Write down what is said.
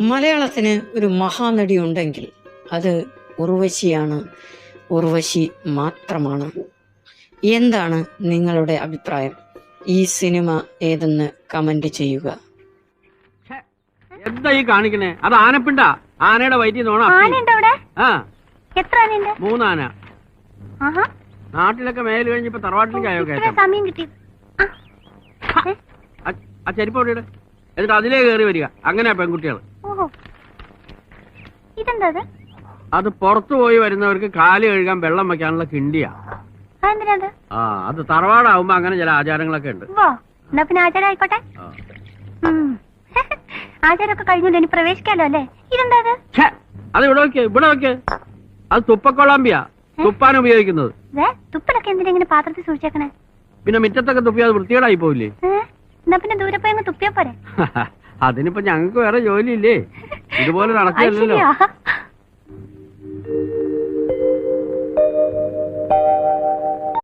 മലയാളത്തിന് ഒരു മഹാനടി ഉണ്ടെങ്കിൽ അത് ഉർവശിയാണ്. ഉർവശി മാത്രമാണ്. എന്താണ് നിങ്ങളുടെ അഭിപ്രായം? ഈ സിനിമ ഏതെന്ന് കമന്റ് ചെയ്യുക. എന്താ ഈ കാണിക്കണേ? അത് ആനപ്പിണ്ട. ആനയുടെ വയറ്റിൽ നോണ ആനയുണ്ട് ആ. എത്ര ആനയുണ്ട്? മൂന്നാന. ആഹാ. നാട്ടിലൊക്കെ മേൽ കഴിഞ്ഞപ്പോ തറവാട്ടിലേക്ക് ആയോ ഇത്ര സമയം കിട്ടി. ആ, ചെരുപ്പ്. എന്നിട്ട് അതിലേ കയറി വരിക. അങ്ങനെയാ പെൺകുട്ടികൾ ഇതെന്താ അത് പുറത്തു പോയി വരുന്നവർക്ക് കാൽ കഴുകാൻ വെള്ളം വെക്കാനുള്ള കിണ്ടിയാ. ആ അത് തറവാടാവുമ്പോ അങ്ങനെ ചില ആചാരങ്ങളൊക്കെ ഉണ്ട്. എന്നാ പിന്നെ ആചാരം ആയിക്കോട്ടെ. ആചാരമൊക്കെ കഴിഞ്ഞു ഇനി പ്രവേശിക്കാലോ അല്ലേ? ഇതെന്താ അത് ഇവിടെ വെക്ക് ഇവിടെ വെക്ക്. അത് തുപ്പക്കൊളാമ്പിയാ തുപ്പാൻ ഉപയോഗിക്കുന്നത്. തുപ്പലൊക്കെ എന്തിനാ ഇങ്ങനെ പാത്രത്തിൽ സൂക്ഷിച്ചേക്കണേ? പിന്നെ മുറ്റത്തൊക്കെ തുപ്പിയാ അത് വൃത്തികേടായി പോവില്ലേ? എന്നാ പിന്നെ ദൂരെ പോയി അങ്ങ് തുപ്പിയാ പോരെ. അതിനിപ്പോ ഞങ്ങൾക്ക് വേറെ ജോലിയില്ലേ? ഇതുപോലെ നടക്കില്ലല്ലോ